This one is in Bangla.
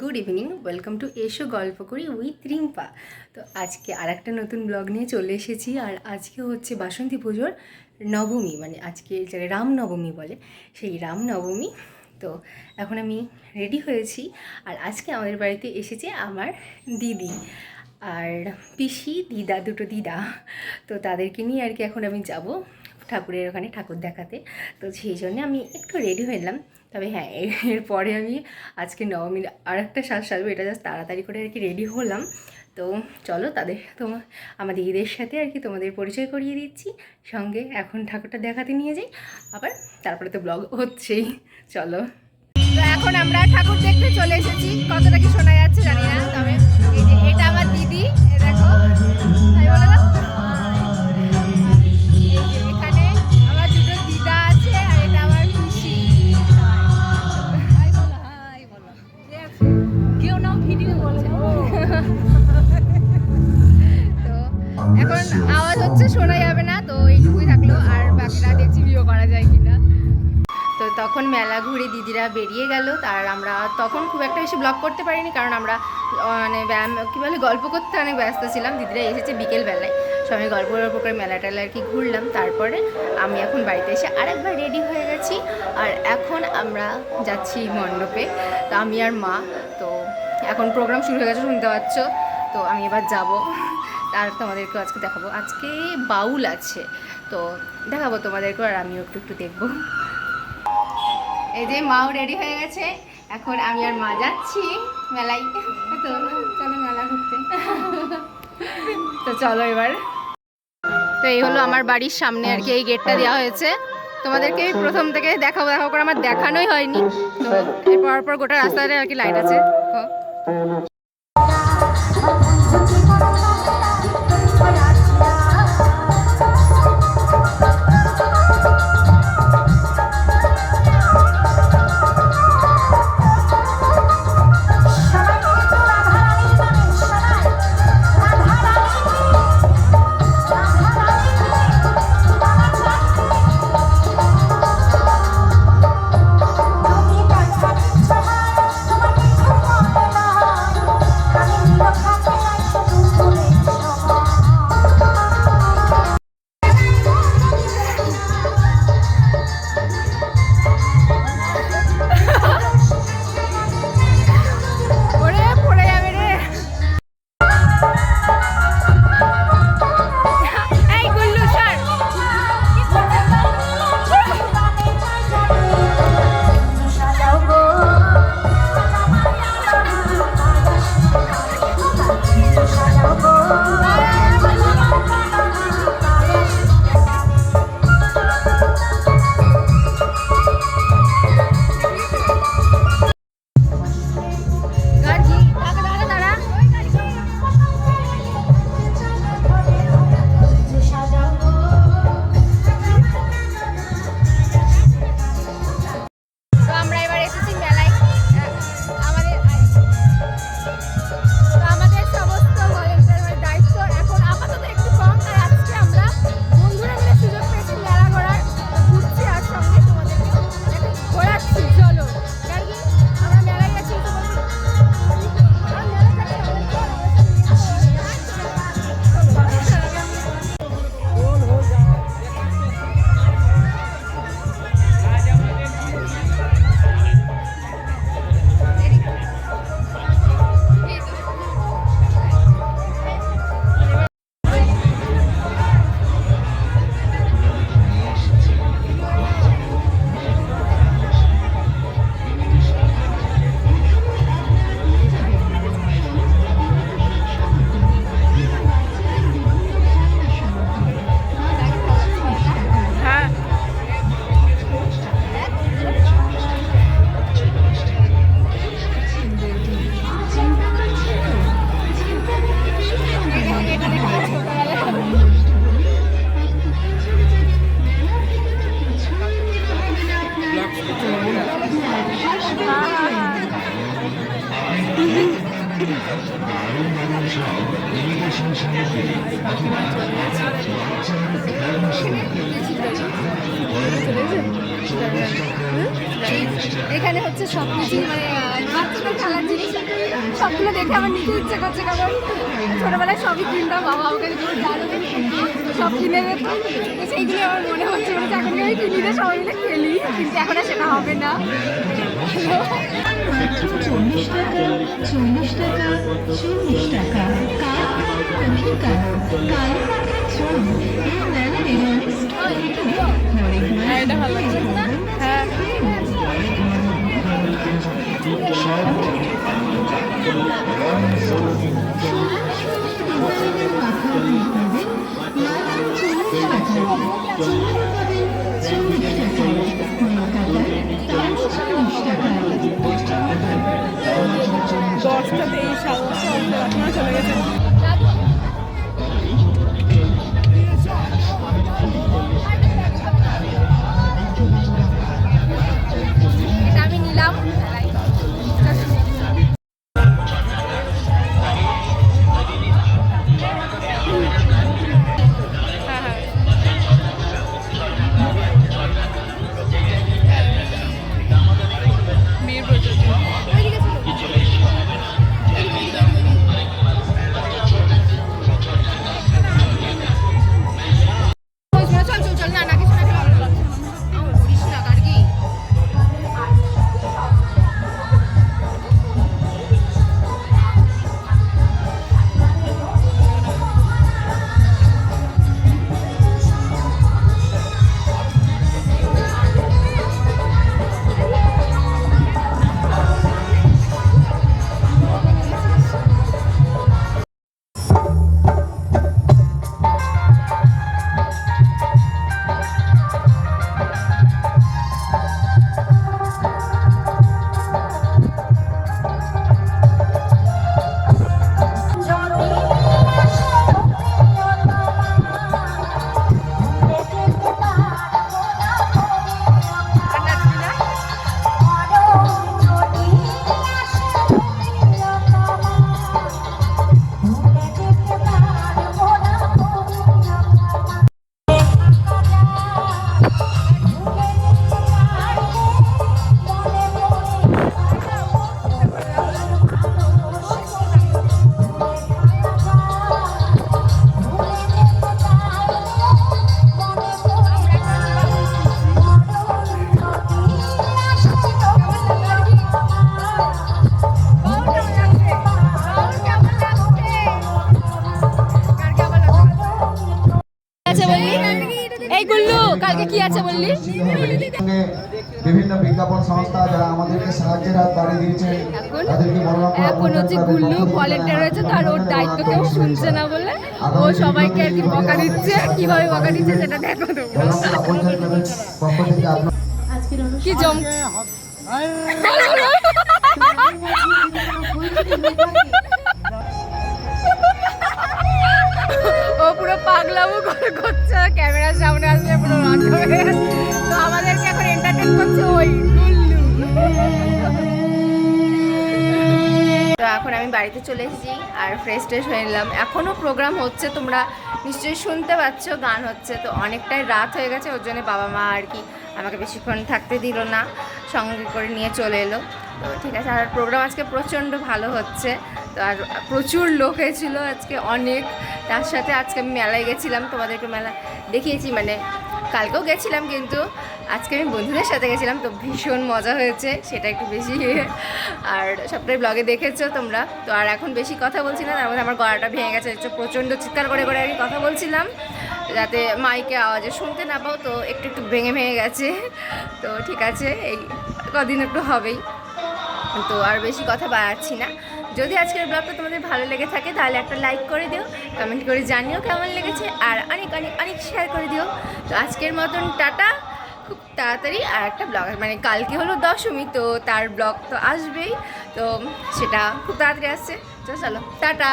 গুড ইভিনিং, ওয়েলকাম টু এসো গল্প করি উইথ রিম্পা। তো আজকে আর একটা নতুন ব্লগ নিয়ে চলে এসেছি, আর আজকে হচ্ছে বাসন্তী পুজোর নবমী মানে আজকে যারা রামনবমী বলে, সেই রামনবমী। তো এখন আমি রেডি হয়েছি, আর আজকে আমাদের বাড়িতে এসেছে আমার দিদি আর পিসি, দিদা, দুটো দিদা। তো তাদেরকে নিয়ে আর কি এখন আমি যাব। ঠাকুরের ওখানে ঠাকুর দেখাতে। তো সেই জন্য আমি একটু রেডি হলাম তবে হ্যাঁ এর- এরপরে আমি আজকে নবমীর আর একটা শ্বাস সাজবো, এটা জাস্ট তাড়াতাড়ি করে আর কি রেডি হলাম। তো চলো তাদের তোমার আমাদের ঈদের সাথে আর কি তোমাদের পরিচয় করিয়ে দিচ্ছি। সঙ্গে এখন ঠাকুরটা দেখাতে নিয়ে যাই। আবার তারপরে তো ব্লগ হচ্ছেই। চলো। তো এখন আমরা ঠাকুর দেখতে চলে এসেছি। কতটা কি শোনা যাচ্ছে জানি না। এখন আওয়াজ হচ্ছে শোনা যাবে না তো এইটুকুই থাকল আর বাকিটা দেখছি ভিডিও করা যায় কিনা। তো তখন মেলা ঘুরে দিদিরা বেরিয়ে গেল তার আমরা তখন খুব একটা বেশি ব্লগ করতে পারিনি কারণ আমরা মানে ব্যায়াম কী বলে গল্প করতে অনেক ব্যস্ত ছিলাম দিদিরা এসেছে বিকেলবেলায়। সবাই গল্প গল্প করে মেলা টেলা আর কি ঘুরলাম তারপরে আমি এখন বাড়িতে এসে আরেকবার রেডি হয়ে গেছি আর এখন আমরা যাচ্ছি মণ্ডপে। তো আমি আর মা তো এখন প্রোগ্রাম শুরু হয়ে গেছে শুনতে পাচ্ছ? তো আমি এবার যাব। আর তোমাদেরকেও আজকে দেখাবো। আজকে বাউল আছে। তো দেখাবো তোমাদেরকেও আর আমিও একটু একটু দেখব। এই যে মাও রেডি হয়ে গেছে। এখন আমি আর মা যাচ্ছি মেলায়। তো চলো মেলা ঘুরতে। তো চলো এবার। তো এই হলো আমার বাড়ির সামনে আর কি, এই গেটটা দেওয়া হয়েছে। তোমাদেরকে প্রথম থেকে দেখাবো দেখাবো করে আমার দেখানোই হয়নি। তো এরপর, পর গোটা রাস্তাতে আর কি লাইট আছে। এখানে হচ্ছে সব কিছু মানে বাচ্চাদের খেলার জিনিস। সবগুলো দেখে আমার নিতে ইচ্ছে করছে কারণ ছোটবেলায় সবই কিনতাম, বাবা আমাকে সব কিনে তো সেইগুলো আমার মনে হচ্ছে এখন কিনি দিয়ে সবাই মিলে খেলি, কিন্তু এখন আর সেটা হবে না। চল্লিশ টাকা চল্লিশ টাকা চল্লিশ টাকা কাল অধিকার কাল এই মেলা হ্যাঁ হ্যাঁ দশটাতে এই 准备一下 এই গুল্লু কালকে কি আছে বললি? বিভিন্ন বিজ্ঞাপন সংস্থা যারা আমাদেরকে সাহায্যের হাত বাড়িয়ে দিয়েছে এখন তাদেরকে এখন হচ্ছে গুল্লু ভলেন্টিয়ার হয়েছে তার ওর দায়িত্ব কেউ শুনছে না বলে ও সবাইকে আর কি বকা দিচ্ছে কীভাবে বকা দিচ্ছে সেটা দেখো তোমরা কি জম পাগলামো করে করছে, ক্যামেরার সামনে আসলে পুরো রাগ হবে। তো আমাদেরকে এখন এন্টারটেন করছে ওই তো এখন আমি বাড়িতে চলে এসেছি আর ফ্রেশ ট্রেশ হয়ে নিলাম। এখনও প্রোগ্রাম হচ্ছে, তোমরা নিশ্চয়ই শুনতে পাচ্ছ, গান হচ্ছে। তো অনেকটাই রাত হয়ে গেছে, ওর জন্য বাবা মা আর কি আমাকে বেশিক্ষণ থাকতে দিল না, সঙ্গে করে নিয়ে চলে এলো। তো ঠিক আছে, আর প্রোগ্রাম আজকে প্রচণ্ড ভালো হচ্ছে। তো আর প্রচুর লোক হয়েছিল আজকে, অনেক তার সাথে আজকে আমি মেলায় গেছিলাম, তোমাদেরকে মেলা দেখিয়েছি মানে কালকেও গেছিলাম কিন্তু আজকে আমি বন্ধুদের সাথে গেছিলাম, তো ভীষণ মজা হয়েছে, সেটা একটু বেশি আর সবটাই ব্লগে দেখেছ তোমরা। তো আর এখন বেশি কথা বলছি না, তার মধ্যে আমার গলাটা ভেঙে গেছে প্রচণ্ড চিৎকার করে করে আমি কথা বলছিলাম, যাতে মাইকে আওয়াজে শুনতে না পাও, তো একটু একটু ভেঙে ভেঙে গেছে, তো ঠিক আছে, এই কদিন একটু হবেই, তো আর বেশি কথা বাড়াচ্ছি না। যদি আজকের ব্লগটা তোমাদের ভালো লেগে থাকে, তাহলে একটা লাইক করে দিও কমেন্ট করে জানিও কেমন লেগেছে, আর অনেক অনেক অনেক শেয়ার করে দিও। তো আজকের মতন টাটা, খুব তাড়াতাড়ি আর একটা ব্লগ মানে কালকে হলো দশমী, তো তার ব্লগ তো আসবেই, তো সেটা খুব তাড়াতাড়ি আসছে। তো চলো, টাটা!